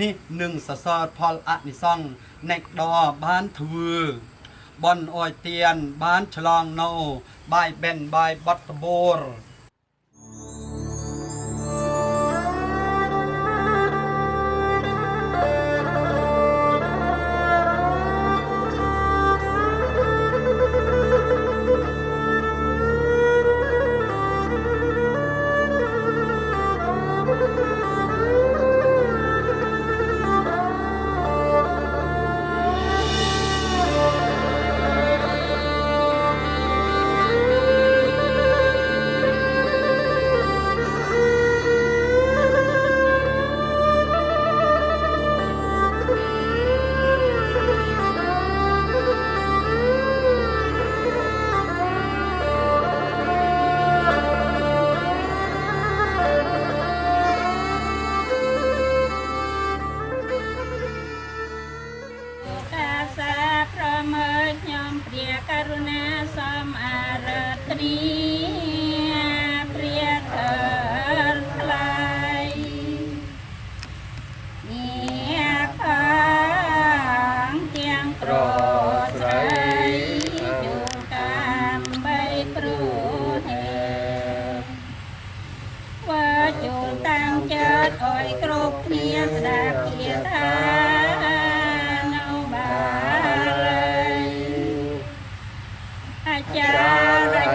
នេះនឹងសរសើរផលអនិសង្ឃអ្នកដបានធ្វើបនអយទៀនបានឆ្លងនៅបាយបេនបាយបត់តបូរ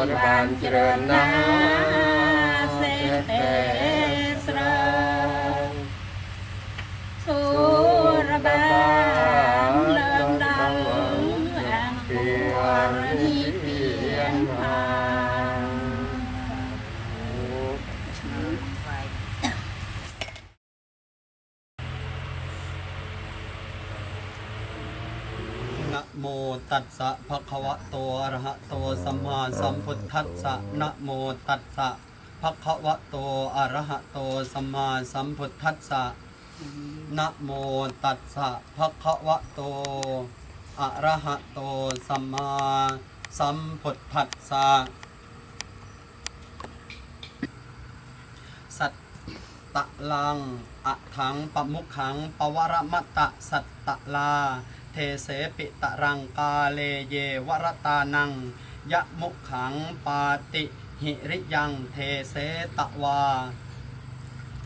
คนบานเจริญนะ โมตัสสะภะคะวะโตอะระหะโตสัมมาสัมพุทธัสสะนะโมตัสสะภะคะวะโตอะระหะโตสัมมาสัมพุทธัสสะนะโมตัสสะภะคะวะโตอะระหะโตสัมมาสัมพุทธัสสะสัตตะลังอะถังปะมุขังปวรมัตตะสัตตะลา เทเสปิตรังกาเลเยวรตานัง ยะมุขังปาติหิริยังเทเสตวา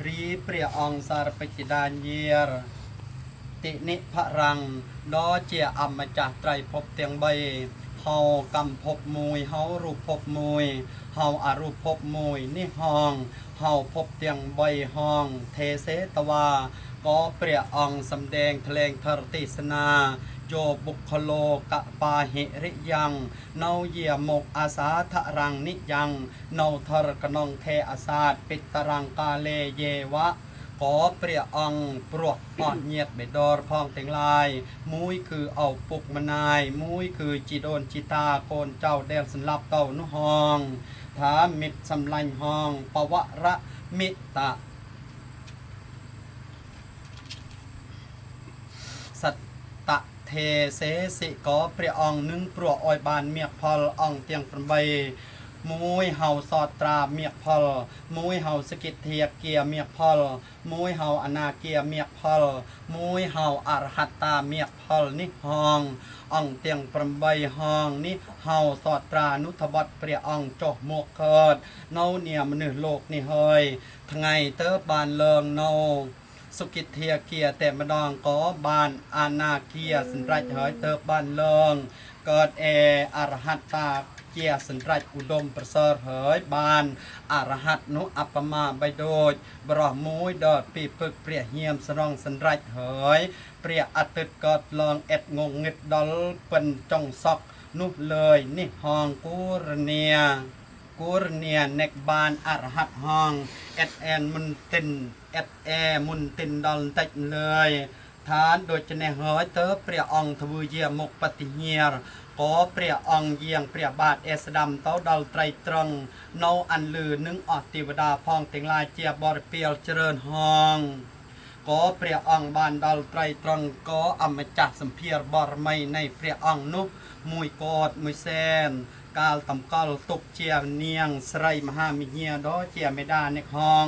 รีเปรียองสารปิจิดานเยรตินิพระรังดอเจียอมมจัตไตรภพเตียงใบ เฮากำพบมวยเฮารูปพบมวยเฮาอรูปพบมวยนี่หองเฮาพบเตียงใบหอง เทเสตวาก็เปรียอองสำแดงเพลงธรติสนาโยบุคโลกะปาหิริยังเนาเยี่ยมกอาสาทะรังนิยังเนาทรกนองเทอาสาตปิตรังกาเลเยวะ กอเปรียงปลวกอดเงียดเบดอรพองเต็งลาย มุ้ยคือเอาปุกมนาย มุ้ยคือจีโดนจีตาโกนเจ้าแดงสลับเก่านุหองถามมิดสำลันหองปวระมิตะสัตตะเทเสสิกอเปรียงนึ่งปลวกออยบานเมียกพอลอ่องเตียงปรบใบ មួយហៅសតត្រាមៀកផលមួយហៅសកិធាគាមៀកផលមួយហៅអនាគាមៀកផលមួយហៅអរហតាមៀកផលនេះហង អង្គទាំង8ហងនេះហៅសតត្រានុធបតព្រះអង្គចុះមកកើតនៅនាមនុស្សលោកនេះហើយថ្ងៃទៅបានលើងនៅសុគិធាគាតែម្ដងក៏បានអាណាគាសម្រាប់ហើយទៅបានលងកើតអេអរហតា เกียสันรัจอุดมประเสริฐเหยบานอรหัตนุอัปมาใบโดยบรอมูยดอดปีปึกเปรียเฮียมสรองสันรัจเหยเปรียอัตึดกอดลองเอ็ดงงงิดดอลเป็นจงซอกนุเลยนี่หองกูรเนียกูรเนียเนกบานอรหัตห้องเอ็ดแอนมุน ក៏ព្រះអង្គយាងព្រះបាទអេសដាំទៅដល់ត្រីត្រង់នៅអន្លឺនិងអស់ទេវតាផងទាំងឡាយជាបរិពាលច្រើនហងក៏ព្រះអង្គបានដល់ត្រីត្រង់ក៏អមចាស់សម្ភារបរមីនៃព្រះអង្គនោះមួយកອດមួយសែនកាលតំកល់ទុកជានាងស្រីមហាមិញាដ៏ជាមេដាអ្នកហង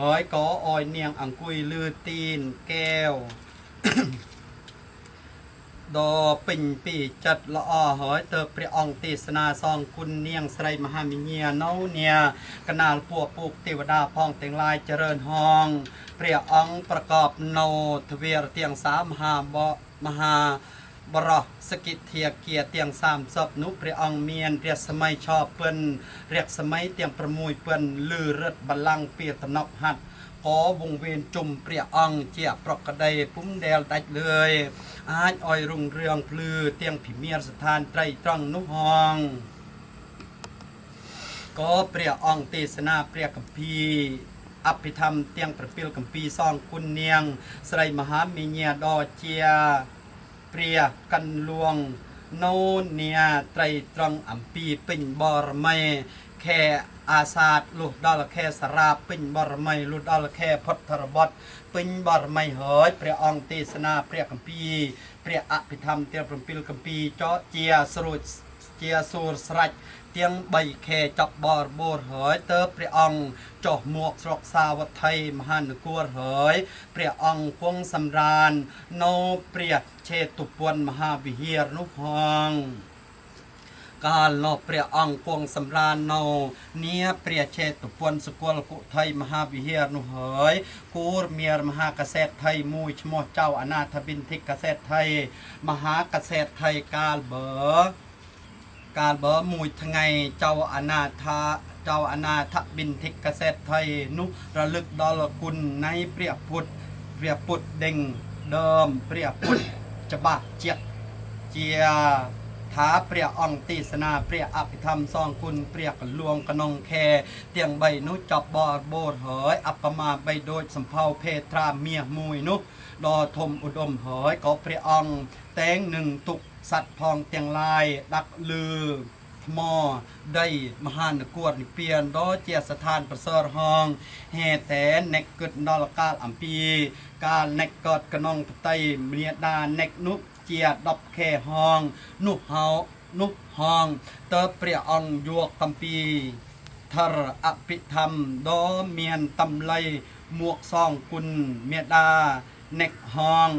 ហើយក៏អោយនាងអង្គុយលឺទីនកែវ ดอปิ่นปิ่งปีจัดละออเฮ้ยเติบเปรียอองตีสนาซองคุณเนียงสไรมหามิเฮียเนาเนียกนาลปัวปุกเทวดาพองเต็งลายเจริญห้อง เปรียอองประกอบโนทเวียรเตียงสามมหาบมหาบรอสกิทเทียเกียเตียงสามศพนุพระองเมียนเรียกสมัยชอบเปิ้นเรียกสมัยเตียงประมุยเปิ้นลือเริดบัลลังเปียตำนบหัดขอวงเวียนจุ่มเปรียองเจียปรกกระไดปุ้มแดลตัดเลย อาจอ้อยรุ่งเรืองพลือเตียงผิเมียรสถานไตรตรองนุห้องก็เปรียอองเตสนาเปรียกัมพีอภิธรรมเตียงประปิลกัมปีซองคุณเนียงสไรมหามีเนียดอเจียเปรียกันลวงโนเนียไตรตรองอัมพีปิงบอร์ไม แค่อาซาดลุดอลแค่สราปิญบารมัยลุดอลแค่พทธรบดปิญบารมัยเฮยประองตีสทศนาพระกัมพีปรีะอภิธรรมเตียพรมปิลกัมพีเจาะเจียสรุเจียสูรสรัจเตียงใบแค่จับบอรโบรเฮยเตอเประองค์จอหมวกสรกสาวไทยมหันกัวเฮยพระองค์พวงสำราญโนเปรียเชตุปวนมหาวิเฮรนุพอง กาลอเปรียองปวงสำราญเนาเนียเปรียเชตุปวนสกุลกุไทยมหาวิเฮนุเหยกูรเมียรมหาเกษตรไทยมูชโมเจ้าอนาถบินทิกเกษตรไทย มหาเกษตรไทยกาลเบอกาลเบอมูยทไงเจ้าอนาถเจ้าอนาถบินทิกเกษตรไทย นุระลึกดอลกุลในเปรียพุทธเปรียพุทธเด่งเดิมเปรียพุทธจะบาเจียเจีย ถาเปรียอองตีสนาเปรียอภิธรรมซองคุณเปรียกลวงกนองแค เตียงใบนุจอบบอดโบดเหยอัปมาใบโดยสำเภาเพตราเมียมุยนุดอทมอุดมเหยก็เปรียอองแตงหนึ่งตุกสัตว์พองเตียงลายดักลือมอได้มหานกวดเปลี่ยนดอเจียสถานประเสริฐหองแห่แสนเนกเกึดนอลกาลอัมปี การเนกกอดกระนองปไตเมียดาเนกนุ เจียดอบเคหองนุเฮานุหองเตอเปรียองยวกตัมปีทรอภิธรรมโดเมียนตำไลหมวกซองกุลเมดาเนกหอง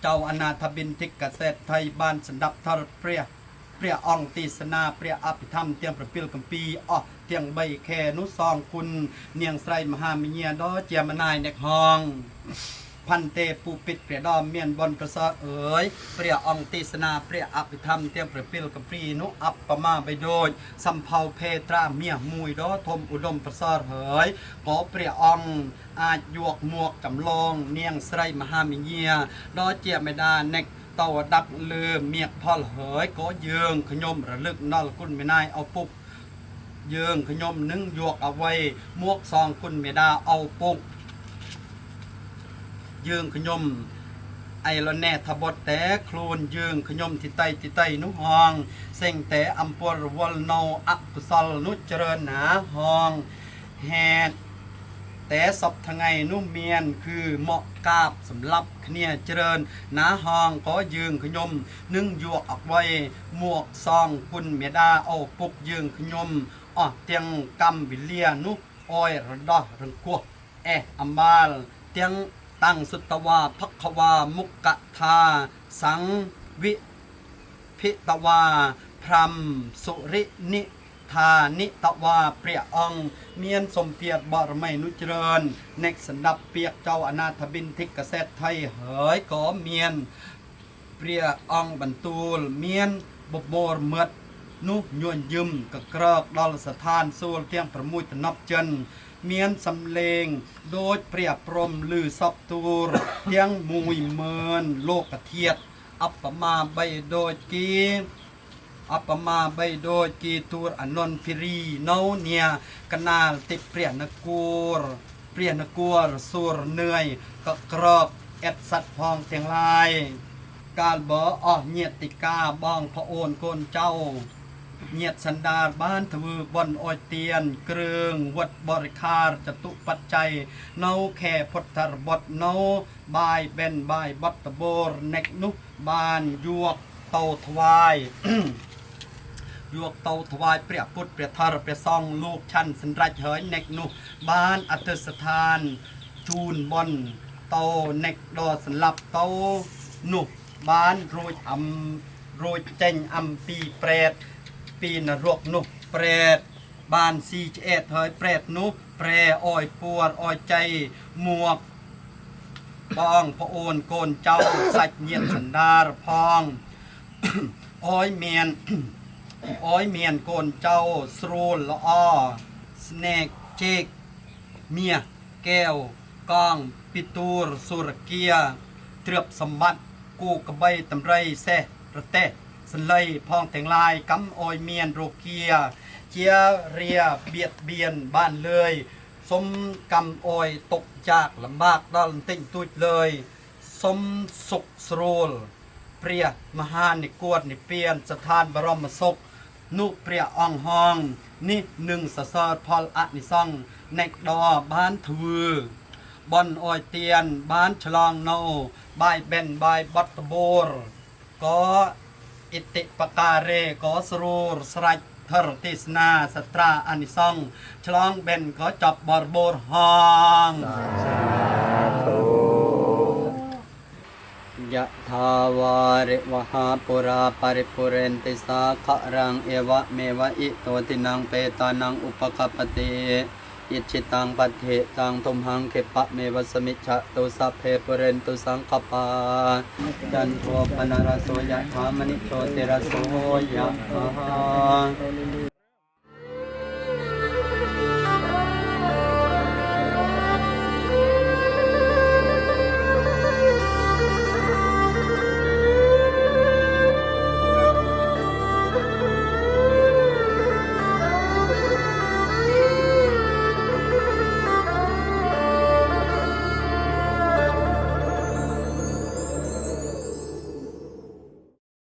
เจ้าอนาถบินทิกเกษตรไทยบ้านสันดับทรเปรีย มนายเด็กห้องพันเตปูปิดเปรียดอมเมียนบนประเสริฐเอ๋ยเปรียอ่องตีสนาเปรียอภิธรรมเตียงประปิลกัมปีนุอัปปมาไปโดยสัมภาเพตราเมียมุยดอทมอุดมประสริฐเอ๋ยก็เปรียอ่องอาจยวกหมวกจำลองเนียงไสรมหามิเนียดอเจียไม่ด้เนกเต่าดับลืมเมียกพอลเหยก็ยืงขยมระลึกนอลกุนไม่นายเอาปุกยืงขยมนึ่งยวกเอาไว้มวกซองกุนไม่ได้เอาปุกยืงขยมไอ้ละแน่ทบดแต่โคลนยืงขยมที่ไตที่ไตนุหองเส้งแต่อัมปวรวลโนอักุศลนุเจริญหนาหองแฮด แต่ศพทั้งไงนุ่มเมียนคือเหมาะกาบสำหรับเขเนียเจริญนาหองก็ยืงขยมนึ่งยวกออกไว้หมวกซองคุณเมดาเอาปุกยืงขยมอ้อเตียงกำวิเลียนุอ้อยระดอรังกัวแอะอัมบาลเตียงตั้งสุตวาพักวามุกกะทา สังวิพิตวา พรมสุรินิ ថានិតវ៉ាព្រះអង្គមានសម្ភារបរមីនុច្រើនអ្នកសណ្ដាប់ពាក្យចៅអនាថបិនធិកសេដ្ឋីហើយក៏មានព្រះអង្គបន្ទូលមានបបរមិត្តនោះញញយឹមកក្រកដល់ស្ថានសួលទាំង6តំណប់ចិន មានសំលេងដូចព្រះព្រំឮសពទូរទាំង10000លោកធាតុអបមាបីដូចគេ อัปมาใบโดยกีตูรอนนพิรีเนาเนียกนาลติเปรียนกูรเปรียนกูรสูรเหนื่อยกะกรอกเอ็ดสัตว์พองเทียงลาย กาลเบอออเนียติกาบ้องพระโอนโกนเจ้าเนียดสันดาลบ้านทวือบอนออยเตียนเกรืองวัดบริคารจตุปัจจัยเนาแค่พทรบทเนาบายเบนบายบัตตะโบรเนกนุบานยวกเตาทวาย ยวกเตาถวายเปรียพุทธเปรียทารเปรียซองลูกชันสันรัจเฮยเนกนุบ้านอัตสถานจูนบอนเตาเนกดอสลับเตานุบ้านโรยอำโรยเจงอำปีเปรตปีนรกนุเปรตบ้านซีเอ็ดเฮยเปรตนุเปร อ้อยปวดอ้อยใจหมวกบ้องพระโอ้ยเมียนโกนเจ้าสรูลละอ้อสเนกเจกเมียแก้วก้องปิตูรสุรเกียเตรียบสมบัติกูกระใบตำไรแซระเตะสนเลยพองแต่งลายกำอ้อยเมียนโรเกียเจียเรียเบียดเบียนบ้านเลยสมกำอ้อยตกจากลำบากดอลติ่งตุยเลยสมสุขสโรลเปรียมหานิกวดนิเปียนสถานบรมศก នោះព្រះអង្គហង នេះនឹងសសរផលអនិសង្ឃណេកដបានធ្វើបនអយទៀនបានឆ្លងនៅបាយបិនបាយបត់តបូរក៏អិតិបការេក៏ស្រួលស្រាច់ធរទេសនាសត្រាអនិសង្ឃឆ្លងបិនក៏ចប់បរបូរហង ยะทาวาริวหาปุราปริปุเรนติสาขะรังเอวะเมวะอิโตตินังเปตานังอุปกปปติอิจิตังปัฏเถตังทุมหังเขปะเมวะสมิจฉะตุสัพเพปุเรนตุสังคปาจันโทปนารโสยะธามณิโชติรโสยะธา